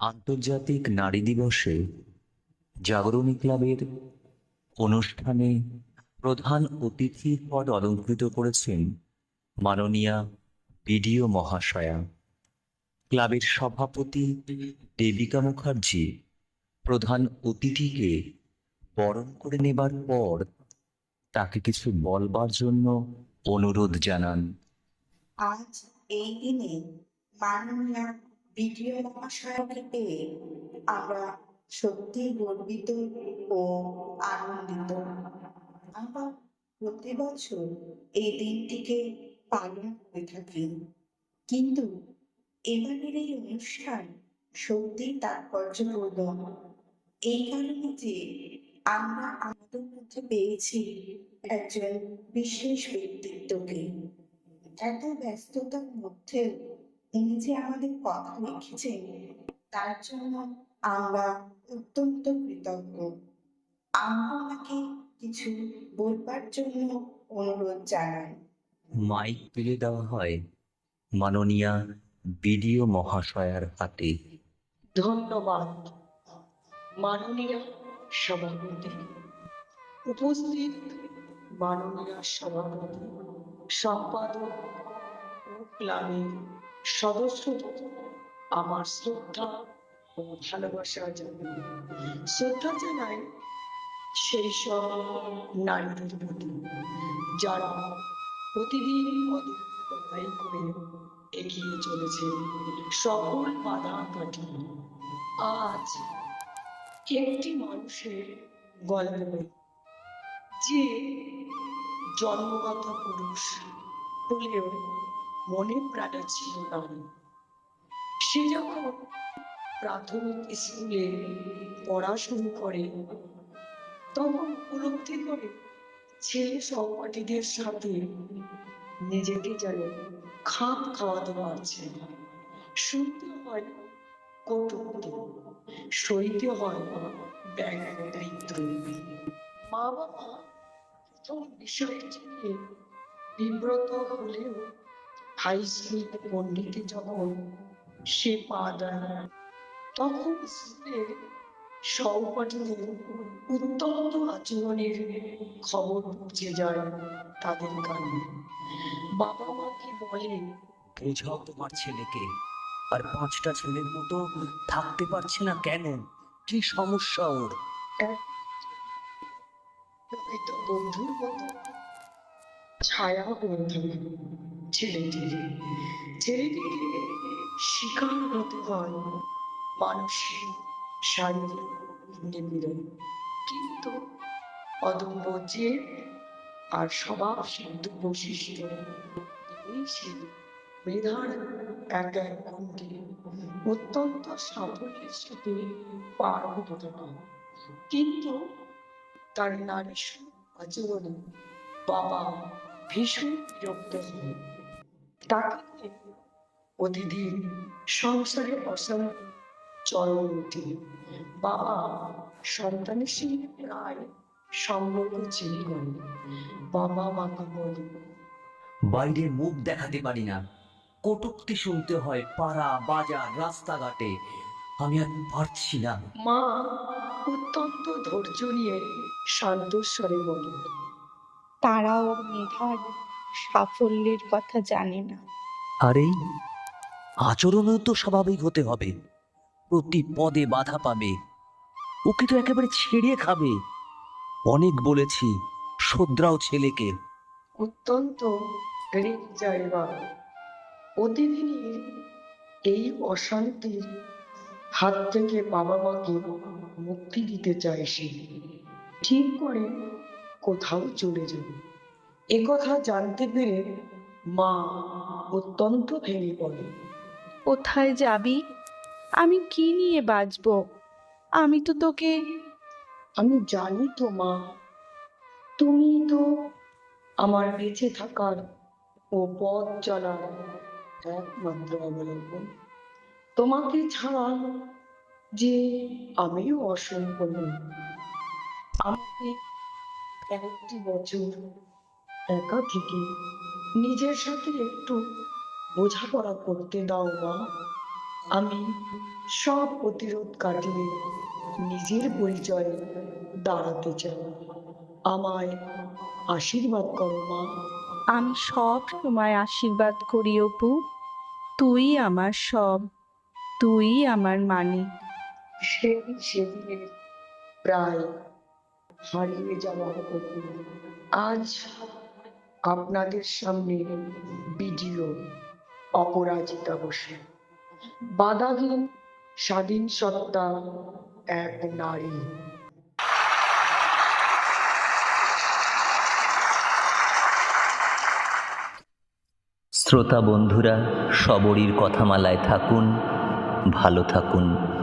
আন্তর্জাতিক নারী দিবসে জাগরণী ক্লাবের অনুষ্ঠানে প্রধান অতিথির পদ অলঙ্কৃত করেছেন মাননীয়া বিডিও মহাশয়া। ক্লাবের সভাপতি দেবিকা মুখার্জি। প্রধান অতিথিকে বরণ করে নেবার পর তাকে কিছু বলবার জন্য অনুরোধ জানান। আজ এই দিনে মাননীয় বিডিও মহাশয়কে পেয়ে আমরা সত্যি গর্বিত ও আনন্দিত। আমরা প্রতি বছর এই দিনটিকে পালন করে থাকি। কিন্তু এবারের এই অনুষ্ঠান সত্যি তাৎপর্যপূর্ণ। এই কারণে যে আমরা আমাদের মধ্যে পেয়েছি একজন বিশেষ ব্যক্তিত্বকে। এত ব্যস্ততার মধ্যেও উনি যে আমাদের কথা লিখেছেন তার জন্য আমরা অত্যন্ত কৃতজ্ঞ। আমরা ওনাকে কিছু বলবার জন্য অনুরোধ জানাই মাইক তুলে দেওয়া হয় মাননীয়া বিডিও মহাশয়ার হাতে। ধন্যবাদ মাননীয় সভাপতি। উপস্থিত মাননীয় সভাপতি সম্পাদক ও ক্লাবের সদস্যদের আমার শ্রদ্ধা ও ভালোবাসা জানাই শ্রদ্ধা জানাই সেই সব নারীদের প্রতি, যারা প্রতিদিন লড়াই করে এগিয়ে চলেছে। সকল বাধা কাটিয়ে আজ একটি মানুষের গল্প যে জন্মগত পুরুষ হলেও মনে প্রাণে ছিল নারী সে যখন প্রাথমিক স্কুলে পড়া শুরু করে, তখন উপলব্ধি করে ছেলে সহপাঠীদের সাথে নিজেকে যেন খাপ খাওয়াতে পারছে না শুনতে হয় কটূক্তি সইতে হয় ব্যঙ্গ দায়িত্ব। মা বাবা প্রথম বিষয়টি নিয়ে বিব্রত হলেও হাই পণ্ডিতে যখন সে পা দেয় তখন সহপাঠীদের উত্তপ্ত আচরণের খবর পৌঁছে যায় তাদের কানে। বাবা মাকে বলে বোঝাও তোমার ছেলেকে আর পাঁচটা ছেলের মতো থাকতে পারছে না কেন? কি সমস্যা ওর? বন্ধুর মতো ছায়া হয়ে থাকে। ছেলেটির ছেলেটিকে শিকার হতে হয় মানসিক, শারীরিক কিন্তু অদম্য যে আর স্বভাব সিদ্ধ বৈশিষ্ট্য মেধার এক এক অত্যন্ত সাফল্যের সাথে পার হতে কিন্তু তার নারী আচরণে বাবা ভীষণ বিরক্ত হন নিয়ে প্রতিদিন সংসারে অশান্তি বাবা সন্তানের সঙ্গে প্রায় সম্পর্ক চিনি করে বাবা মাকে বলে বাইরে মুখ দেখাতে পারি না। কটুক্তি শুনতে হয় পাড়া বাজার রাস্তাঘাটে। আমি আর পারছি না। মা অত্যন্ত ধৈর্য নিয়ে শান্ত স্বরে বলে তারাও মেধার সাফল্যের কথা জানে না। আরে আচরণও তো স্বাভাবিক হতে হবে। প্রতি পদে বাধা পাবে। ওকে তো একেবারে ছেড়ে খাবে। অনেক বলেছি শোদ্রাও ছেলেকে। অত্যন্ত জায়গা প্রতিদিনই এই অশান্তির হাত থেকে বাবা মাকে মুক্তি দিতে চায় সে। ঠিক করে কোথাও চলে যাবে। একথা জানতে পেরে মা অত্যন্ত ভেঙে পড়ে। কোথায় যাবি? আমি কি নিয়ে বাঁচবো? আমি তো তোকে আমি জানি তো মা তুমি তো আমার বেঁচে থাকার ও পথ চলার একমাত্র অবলম্বন। তোমাকে ছাড়া যে আমিও অসম্পূর্ণ। আমাকে একটি বছর একা থেকে নিজের সাথে একটু বোঝাপড়া করতে দাও মা। আমি সব প্রতিরোধ কাটিয়ে নিজের পরিচয়ে দাঁড়াতে চাই। আমায় আশীর্বাদ করো মা। আমি সব সময় আশীর্বাদ করি অপু। তুই আমার সব তুই আমার মানিক সেদিন সেদিনের প্রায় হারিয়ে যাওয়া হতো আজ আপনাদের সামনে ভিডিও অপরাজিতা বসে। বাধাহীন স্বাধীন সত্তা এক নারী। শ্রোতা বন্ধুরা, সবরীর কথামালায় থাকুন, ভালো থাকুন।